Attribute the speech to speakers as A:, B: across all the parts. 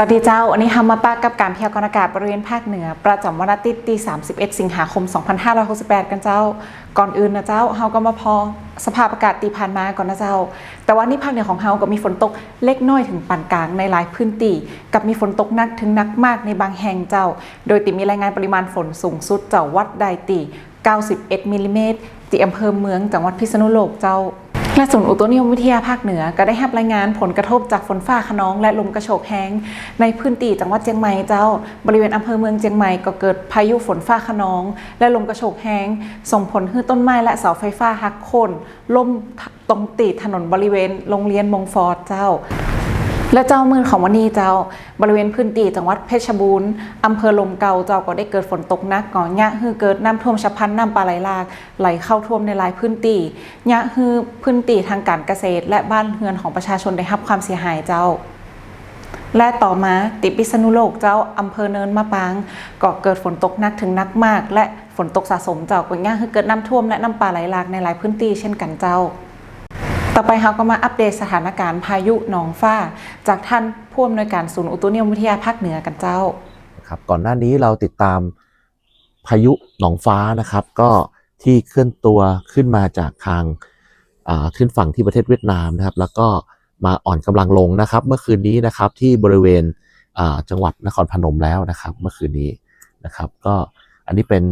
A: สวัสดีเจ้าวันนี้ทำมาปากับการพยากรณ์อากาศบริเวณภาคเหนือ ประจำวันอาทิตย์ที่ 31 สิงหาคม 2568 กันเจ้า ก่อนอื่นนะเจ้าเฮาก็มาพอสภาพอากาศตีผ่านมาก่อนนะเจ้า แต่ว่านี่ภาคเหนือของเฮาก็มีฝนตกเล็กน้อยถึงปานกลางในหลายพื้นที่กับมีฝนตกหนักถึงหนักมากในบางแห่งเจ้า โดยติมีรายงานปริมาณฝนสูงสุดเจ้าวัดได้ตี91มิลลิเมตรที่อำเภอเมืองจังหวัดพิษณุโลกเจ้า และศูนย์อุตุนิยมวิทยาภาคเหนือก็ได้รับรายงานผลกระทบจากฝนฟ้าขนอง และลมกระโชกแห้งในพื้นที่จังหวัดเชียงใหม่เจ้า บริเวณอำเภอเมืองเชียงใหม่ก็เกิดพายุฝนฟ้าขนอง และลมกระโชกแห้งส่งผลให้ต้นไม้และเสาไฟฟ้าหักโค่นล่มตรงตีถนนบริเวณโรงเรียนมงฟอร์ดเจ้า และเจ้ามือของวันนี้เจ้าบริเวณพื้นที่จังหวัดเพชรบูรณ์อำเภอลมเก่าเจ้าก็ได้เกิดฝนตกหนักก่อนยะฮือเกิดน้ำท่วมฉับพลันน้ำปลาไหลหลากไหลเข้าท่วมในหลายพื้นที่ยะฮือพื้นที่ทางการเกษตร และบ้านเรือนของประชาชนได้รับความเสียหายเจ้า และต่อมาติดพิษณุโลกเจ้าอำเภอเนินมะปางก็เกิดฝนตกหนักถึงหนักมาก และฝนตกสะสมเจ้าก็ย่าคือเกิดน้ำท่วมและน้ำป่าไหลหลากในหลายพื้นที่เช่นกันเจ้า ต่อไปเราก็มาอัปเดตสถานการณ์พายุหนองฟ้า จากท่านผู้อำนวยการศูนย์อุตุนิยมวิทยาภาคเหนือกันเจ้า
B: ครับก่อนหน้านี้เราติดตามพายุหนองฟ้านะครับ ก็ที่เคลื่อนตัวขึ้นมาจากทางขึ้นฝั่งที่ประเทศเวียดนามนะครับ แล้วก็มาอ่อนกำลังลงนะครับ เมื่อคืนนี้นะครับที่บริเวณจังหวัดนครพนมแล้วนะครับ เมื่อคืนนี้นะครับ ก็อันนี้เป็น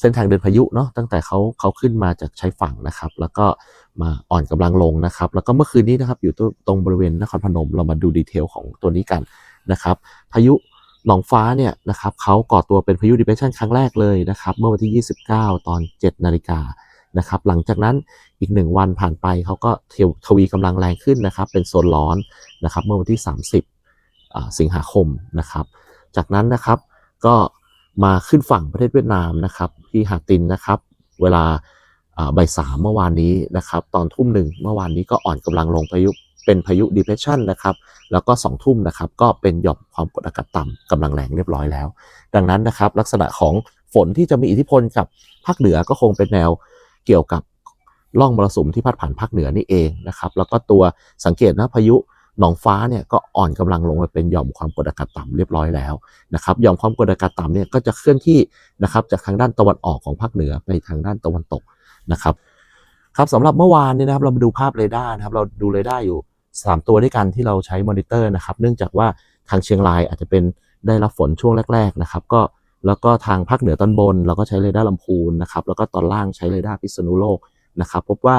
B: เส้นทางเดินพายุเนาะตั้งแต่เขาเขาขึ้นมาจากชายฝั่งนะครับ แล้วก็มาอ่อนกำลังลงนะครับ แล้วก็เมื่อคืนนี้นะครับอยู่ตรงบริเวณนครพนมเรามาดูดีเทลของตัวนี้กันนะครับพายุหนองฟ้าเนี่ยนะครับเขาก่อตัวเป็นพายุ depression ครั้งแรกเลยนะครับเมื่อวันที่ 29 ตอน 7 นาฬิกานะครับหลังจากนั้นอีก 1 วันผ่านไปเขาก็เทวทวีกำลังแรงขึ้นนะครับ เป็นโซนร้อนนะครับเมื่อวันที่ 30 สิงหาคมนะครับ จากนั้นนะครับก็ มาขึ้นฝั่งประเทศเวียดนามนะครับที่หาดตินนะครับ เวลาบ่ายสามเมื่อวานนี้นะครับ ตอนทุ่มหนึ่งเมื่อวานนี้ก็อ่อนกำลังลงพายุเป็นพายุ depression นะครับ แล้วก็2ทุ่มนะครับ ก็เป็นหย่อมความกดอากาศต่ำกำลังแรงเรียบร้อยแล้ว ดังนั้นนะครับ ลักษณะของฝนที่จะมีอิทธิพลกับภาคเหนือก็คงเป็นแนวเกี่ยวกับร่องมรสุมที่พัดผ่านภาคเหนือนี่เองนะครับ แล้วก็ตัวสังเกตนะพายุ หนองฟ้าเนี่ยก็อ่อนกำลังลงมาเป็นหย่อมความกดอากาศต่ำเรียบร้อยแล้วนะครับหย่อมความกดอากาศต่ำเนี่ยก็จะเคลื่อนที่นะครับจากทางด้านตะวันออกของภาคเหนือไปทางด้านตะวันตกนะครับครับสำหรับเมื่อวานเนี้นะครับเรามาดูภาพเรดาร์นะครับเราดูเรดาร์อยู่สามตัวด้วยกันที่เราใช้มอนิเตอร์นะครับเนื่องจากว่าทางเชียงรายอาจจะเป็นได้รับฝนช่วงแรก ๆนะครับ ก็แล้วก็ทางภาคเหนือตอนบน เราก็ใช้เรดาร์ลำพูนนะครับแล้วก็ตอนล่างใช้เรดาร์พิษณุโลกนะครับพบว่า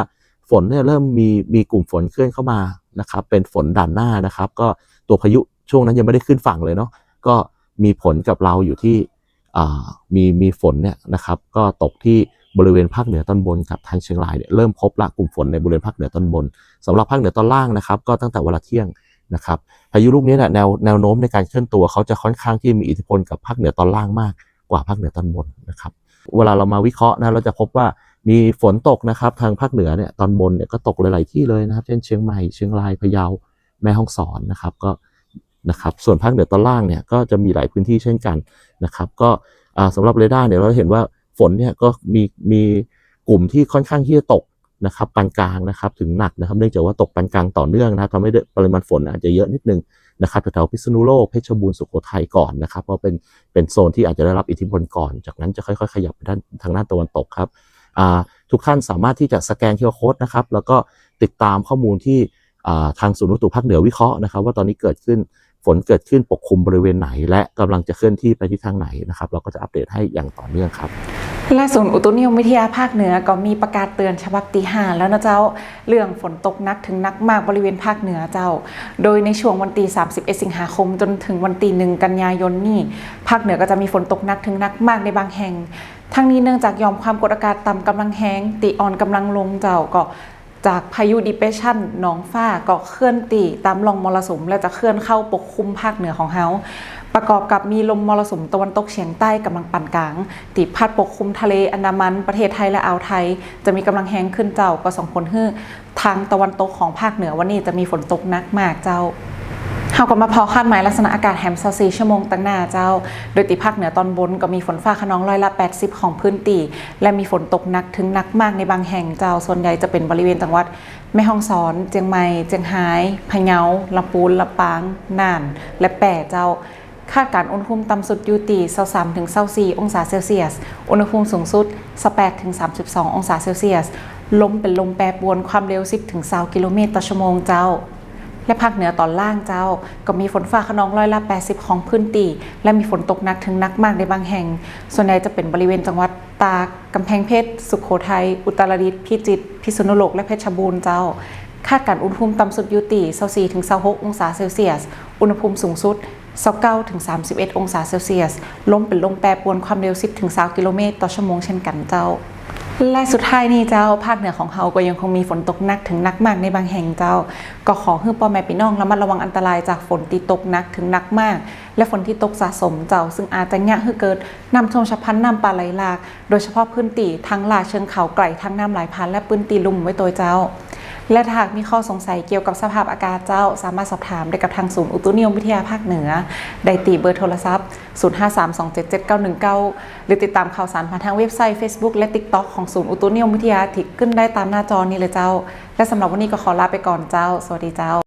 B: ฝนเนี่ยเริ่มมีมีกลุ่มฝนเคลื่อนเข้ามานะครับ เป็นฝนด่านหน้านะครับ ก็ตัวพายุช่วงนั้นยังไม่ได้ขึ้นฝั่งเลยเนาะก็มีผลกับเราอยู่ที่มีมีฝนเนี่ยนะครับ ก็ตกที่บริเวณภาคเหนือตอนบนกับทางเชียงรายเนี่ยเริ่มพบละกลุ่มฝนในบริเวณภาคเหนือตอนบนสำหรับภาคเหนือตอนล่างนะครับ ก็ตั้งแต่เวลาเที่ยงนะครับพายุลูกนี้เนี่ยแนวแนวโน้มในการเคลื่อนตัวเขาจะค่อนข้างที่มีอิทธิพลกับภาคเหนือตอนล่างมากกว่าภาคเหนือตอนบนนะครับ เวลาเรามาวิเคราะห์นะเราจะพบว่า มีฝนตกนะครับ ทางภาคเหนือเนี่ยตอนบนเนี่ยก็ตกหลาย ๆ ที่เลยนะครับ เช่นเชียงใหม่เชียงรายพะเยาแม่ฮ่องสอนนะครับก็นะครับส่วนภาคเหนือตอนล่างเนี่ยก็จะมีหลายพื้นที่เช่นกันนะครับ ก็อ่าสำหรับเรดาร์เนี่ยเราเห็นว่าฝนเนี่ยก็มีมีกลุ่มที่ค่อนข้างที่จะตกนะครับปานกลางนะครับถึงหนักนะครับเนื่องจากว่าตกปานกลางต่อเนื่องนะครับทำให้ปริมาณฝนอาจจะเยอะนิดนึงนะครับแถวๆพิษณุโลกเพชรบูรณ์สุโขทัยก่อนนะครับเพราะเป็นเป็นโซนที่อาจจะได้รับอิทธิพลก่อน จากนั้นจะค่อยๆ ขยับไปด้านทางด้านตะวันตกครับ ทุกท่านสามารถที่จะสแกน QR Code นะครับ แล้วก็ติดตามข้อมูลที่ทางศูนย์อุตุภาคเหนือวิเคราะห์นะครับ ว่าตอนนี้เกิดขึ้นฝนเกิดขึ้นปกคลุมบริเวณไหน และกำลังจะเคลื่อนที่ไปที่ทางไหนนะครับ เราก็จะอัปเดตให้อย่างต่อเนื่องครับ
A: และศูนย์อุตุนิยมวิทยาภาคเหนือก็มีประกาศเตือนฉบับตีห้าแล้วนะเจ้าเรื่องฝนตกหนักถึงหนักมากบริเวณภาคเหนือเจ้า โดยในช่วงวันตี31 สิงหาคม จนถึงวันตีหนึ่งกันยายนนี่ภาคเหนือก็จะมีฝนตกหนักถึงหนักมากในบางแห่ง ทั้งนี้เนื่องจากยอมความกดอากาศต่ำกำลังแห้งตีอ่อนกำลังลงเจ้าก็จากพายุดิเปชันหนองฟ้าก็เคลื่อนตีตามลองมรสุม และจะเคลื่อนเข้าปกคลุมภาคเหนือของเฮาประกอบกับมีลมมรสุมตะวันตกเฉียงใต้กำลังปานกลางติพัดปกคลุมทะเลอันดามันประเทศไทยและอ่าวไทย จะมีกำลังแห้งขึ้นเจ้าก็ส่งผลให้ทางตะวันตกของภาคเหนือวันนี้จะมีฝนตกหนักมากเจ้า เฮาก็มาพอคาดหมายลักษณะอากาศแฮม24ชั่วโมงตั้งหน้าเจ้า โดยติภาคเหนือตอนบนก็มีฝนฟ้าขนองร้อยละ 80 ของพื้นที่และมีฝนตกหนักถึงหนักมากในบางแห่งเจ้า ส่วนใหญ่จะเป็นบริเวณจังหวัดแม่ฮ่องสอน เจียงใหม่ เจียงไฮ้พะเยาลำพูนลำปาง น่าน และแปร่เจ้า คาดการอุณหภูมิต่ำสุดอยู่ที่23ถึง24 องศาเซลเซียส อุณหภูมิสูงสุด18ถึง32 องศาเซลเซียส ลมเป็นลมแปรปรวนความเร็ว 10ถึง20 กิโลเมตรต่อชั่วโมงเจ้า และภาคเหนือตอนล่างเจ้า ก็มีฝนฟ้าขนองร้อยละ 80 ของพื้นที่และมีฝนตกหนักถึงหนักมากในบางแห่ง ส่วนใหญ่จะเป็นบริเวณจังหวัดตากกำแพงเพชร สุขโขทัย อุตรดิตถ์พิจิตรพิษณุโลกและเพชรบูรณ์เจ้า คาดการอุณหภูมิต่ำสุดอยู่ที่24ถึง26องศาเซลเซียส อุณหภูมิสูงสุด29ถึง31 องศาเซลเซียส ลมเป็นลมแปรปรวนความเร็ว 10ถึง20กิโลเมตรต่อชั่วโมงเช่นกันเจ้า และสุดท้ายนี่เจ้าภาคเหนือของเราก็ยังคงมีฝนตกหนักถึงหนักมากในบางแห่งเจ้า ก็ขอให้พ่อแม่พี่น้องระมัดระวังอันตรายจากฝนที่ตกหนักถึงหนักมาก และฝนที่ตกสะสมเจ้า ซึ่งอาจจะยากให้เกิดน้ำท่วมฉับพลันน้ำป่าไหลหลาก โดยเฉพาะพื้นที่ทั้งลาดเชิงเขาไกลทั้งน้ำไหลผ่านและพื้นที่ลุ่มไว้ตัวเจ้า และหากมีข้อสงสัยเกี่ยวกับสภาพอากาศเจ้า สามารถสอบถามได้กับทางศูนย์อุตุนิยมวิทยาภาคเหนือ ได้ตีเบอร์โทรศัพท์ 0532777919 หรือติดตามข่าวสารผ่านทางเว็บไซต์ Facebook และ TikTok ของศูนย์อุตุนิยมวิทยาที่ขึ้นได้ตามหน้าจอนี้เลยเจ้า และสำหรับวันนี้ก็ขอลาไปก่อนเจ้า สวัสดีเจ้า